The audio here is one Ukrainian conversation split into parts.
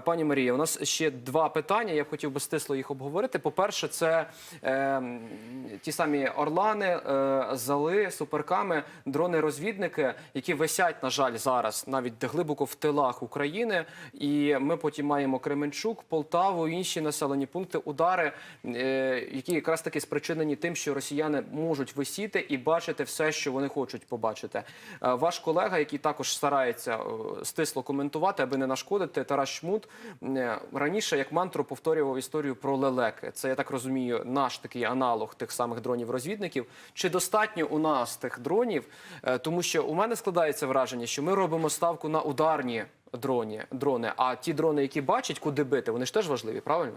Пані Марія, у нас ще два питання. Я б хотів би стисло їх обговорити. По-перше, це е, ті самі орлани, е, зали, суперками, дрони-розвідники, які висять, на жаль, зараз навіть глибоко в тилах України. І ми потім маємо Кременчук, Полтаву, інші населені пункти, удари, е, які якраз таки спричинені тим, що росіяни можуть висіти і бачити все, що вони хочуть побачити. Е, Ваш колега, який також старається е, стисло коментувати, аби не нашкодити, Тарас Шмут е, раніше як мантру повторював історію про лелеки. Це я так розумію, наш такий аналог тих самих дронів-розвідників. Чи достатньо у нас тих дронів? Е, Тому що у мене складається враження, що ми робимо ставку на ударні дроні, дрони. А ті дрони, які бачать, куди бити, вони ж теж важливі, правильно?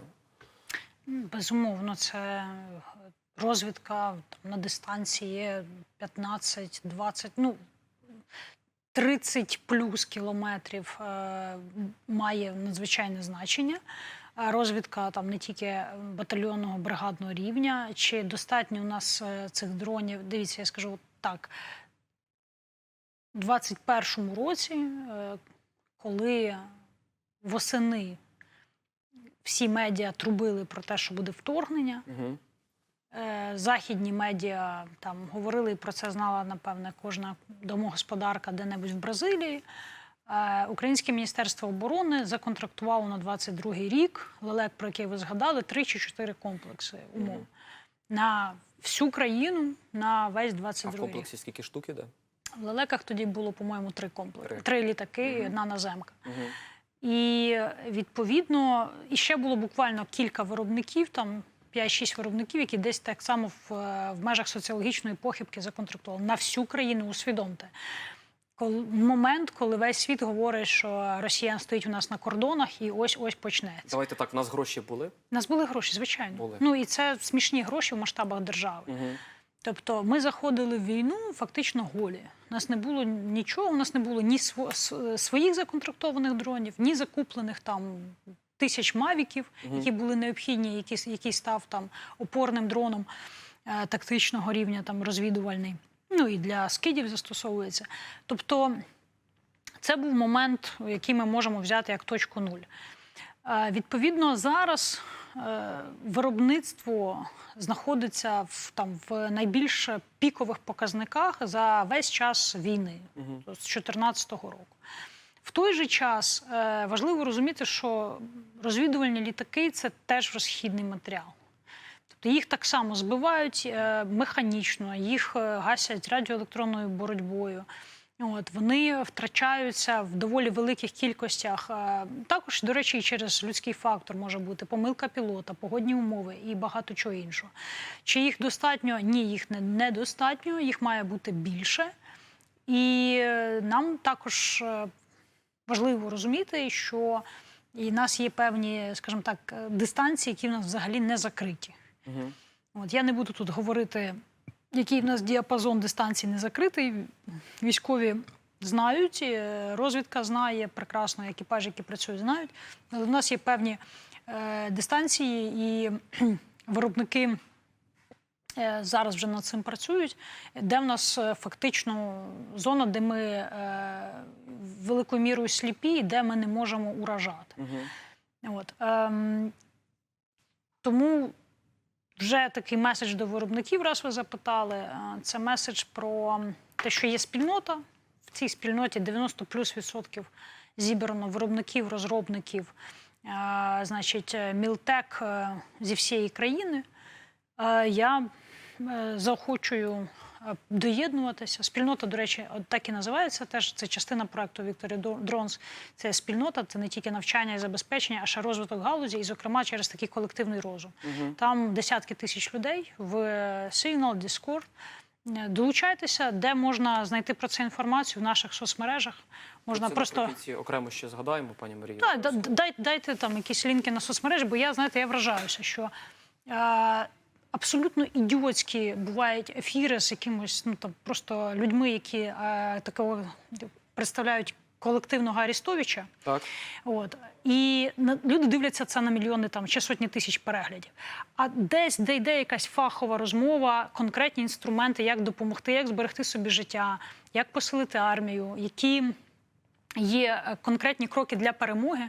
Безумовно, це розвідка там, на дистанції 15-20, ну 30 плюс кілометрів е, має надзвичайне значення. Е, Розвідка там не тільки батальйонного бригадного рівня. Чи достатньо у нас е, цих дронів? Дивіться, я скажу так. У 21-му році, е, коли восени всі медіа трубили про те, що буде вторгнення. Угу. Е, Західні медіа там говорили і про це знала, напевне, кожна домогосподарка де-небудь в Бразилії. Е, Українське міністерство оборони законтрактувало на 22-й рік лелек, про який ви згадали, три чи чотири комплекси умов на всю країну на весь А в 22-й рік. комплексі скільки штук іде? В лелеках тоді було, по-моєму, три комплекси, Три. три літаки, і Мгм. одна наземка. Угу. І відповідно, і ще було буквально кілька виробників, там 5-6 виробників, які десь так само в, е, в межах соціологічної похибки законтрактували на всю країну. Усвідомте. Момент, коли весь світ говорить, що росіян стоїть у нас на кордонах, і ось ось почнеться. Давайте так, в нас гроші були. У нас були гроші, звичайно. Були. Ну і це смішні гроші в масштабах держави. Угу. Тобто ми заходили в війну фактично голі. У нас не було нічого, у нас не було ні своїх законтрактованих дронів, ні закуплених там тисяч мавіків, які були необхідні, які, який став там опорним дроном е, тактичного рівня, там розвідувальний. Ну і для скидів застосовується. Тобто це був момент, який ми можемо взяти як точку нуль. Е, Відповідно, зараз е, виробництво знаходиться в там в найбільш пікових показниках за весь час війни Угу. з 2014 року. В той же час е, важливо розуміти, що розвідувальні літаки це теж розхідний матеріал. Тобто їх так само збивають е, механічно, їх е, гасять радіоелектронною боротьбою. От вони втрачаються в доволі великих кількостях. Е, Також, до речі, через людський фактор може бути помилка пілота, погодні умови і багато чого іншого. Чи їх достатньо? Ні, їх недостатньо, їх має бути більше. І нам також важливо розуміти, що і в нас є певні, скажімо так, е, дистанції, які в нас взагалі не закриті. Угу. От я не буду тут говорити, який в нас діапазон дистанції не закритий. Військові знають, е, розвідка знає прекрасно, екіпажі, які працюють, знають. Але в нас є певні е, дистанції, і виробники зараз вже над цим працюють, де в нас е, фактично зона, де ми е, великою мірою сліпі, і де ми не можемо уражати. Угу. От, ем, тому вже такий меседж до виробників, раз ви запитали. е, Це меседж про те, що є спільнота. В цій спільноті 90 плюс відсотків зібрано виробників, розробників, е, значить, е, Мілтек е, зі всієї країни. Е, Я е, заохочую е, доєднуватися. Спільнота, до речі, от так і називається. Теж це частина проекту Victory Drones. Це спільнота, це не тільки навчання і забезпечення, а ще розвиток галузі, і, зокрема, через такий колективний розум. Угу. Там десятки тисяч людей в Signal, Discord. Е, Долучайтеся, де можна знайти про це інформацію в наших соцмережах. Можна Це просто окремо ще згадаємо, пані Марія. так, да- дай, дайте там якісь лінки на соцмережі, бо я знаєте, я вражаюся, що е, абсолютно ідіотські бувають ефіри з якимось ну там просто людьми, які е, такого представляють колективного Арістовича. Так. От і на- люди дивляться це на мільйони там чи сотні тисяч переглядів. А десь, де йде якась фахова розмова, конкретні інструменти, як допомогти, як зберегти собі життя, як посилити армію, які Є е, конкретні кроки для перемоги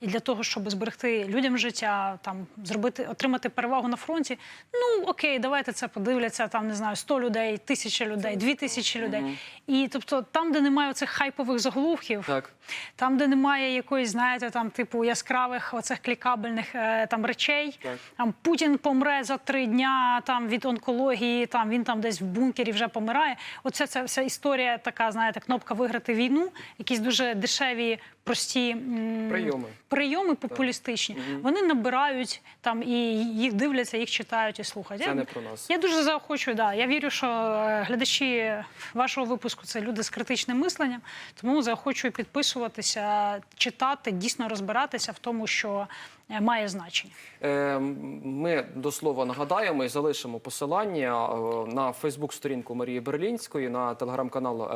і для того, щоб зберегти людям життя, там зробити, отримати перевагу на фронті. Ну окей, давайте це подивляться. Там не знаю, 100 людей, тисяча людей, дві тисячі людей. І тобто, там, де немає цих хайпових заголовків, Так. там, де немає якоїсь, знаєте, там типу яскравих оцих клікабельних е, там речей. Так. Там Путін помре за три дня там від онкології, там він там десь в бункері вже помирає. Оце ця вся історія, така, знаєте, кнопка виграти війну, якісь дуже дешеві, прості м, Прийоми. прийоми популістичні. Вони набирають там і їх дивляться, їх читають і слухають. Це Я- не про нас. я дуже заохочую, да. Я вірю, що е, глядачі вашого випуску це люди з критичним мисленням, тому заохочую підписуватися, читати, дійсно розбиратися в тому, що е, має значення. Е, Ми до слова нагадаємо і залишимо посилання на Фейсбук-сторінку Марії Берлінської, на телеграм-канал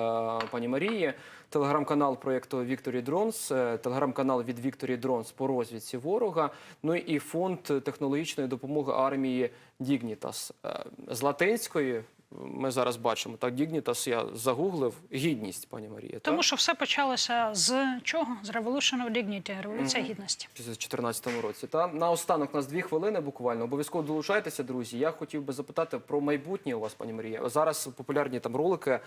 пані Марії, телеграм-канал проєкту Вікторі Дронс, е, телеграм-канал від Вікторі Дронс по розвідці ворога. Ну і фонд технологічної допомоги армії Дігнітас Е, з латинської. Ми зараз бачимо так. Дігнітас я загуглив гідність, пані Марія. Тому так? що все почалося з чого? З Revolution of Dignity, революція гідності. в 2014 році. Та наостанок у нас дві хвилини буквально. Обов'язково долучайтеся, друзі. Я хотів би запитати про майбутнє у вас, пані Марія. Зараз популярні там ролики е,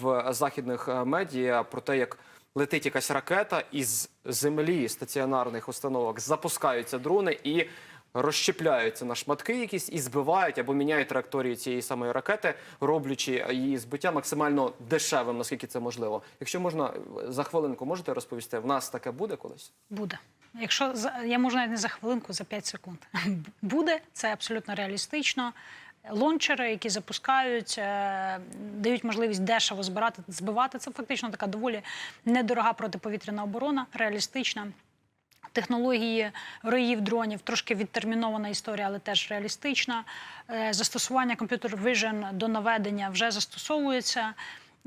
в західних е, медіа про те, як летить якась ракета із землі стаціонарних установок, запускаються дрони і. Розщепляються на шматки якісь і збивають або міняють траєкторію цієї самої ракети, роблячи її збиття максимально дешевим, наскільки це можливо. Якщо можна за хвилинку, можете розповісти, в нас таке буде колись? Буде. Якщо я можу навіть не за хвилинку, за 5 секунд. Буде це абсолютно реалістично. Лончери, які запускають, е, дають можливість дешево збирати збивати. Це фактично така доволі недорога протиповітряна оборона, реалістична. Технології роїв дронів трошки відтермінована історія, але теж реалістична. Е, Застосування комп'ютер vision до наведення вже застосовується.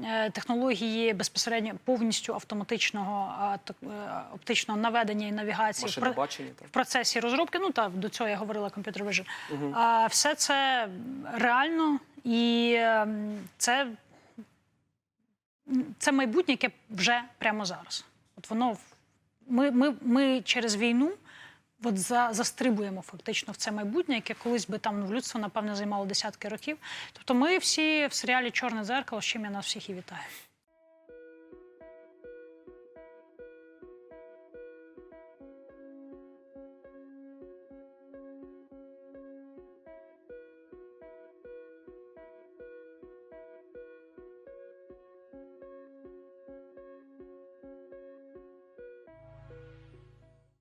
Е, Технології безпосередньо повністю автоматичного так, е, оптичного наведення і навігації в бачення, в процесі розробки. Ну так до цього я говорила комп'ютер vision. А все це реально і ем, це, це майбутнє, яке вже прямо зараз. От воно ми, ми, ми через війну от за, застрибуємо фактично в це майбутнє, яке колись би там ну, в людство, напевно, займало десятки років. Тобто ми всі в серіалі Чорне дзеркало, з чим я нас всіх і вітаю.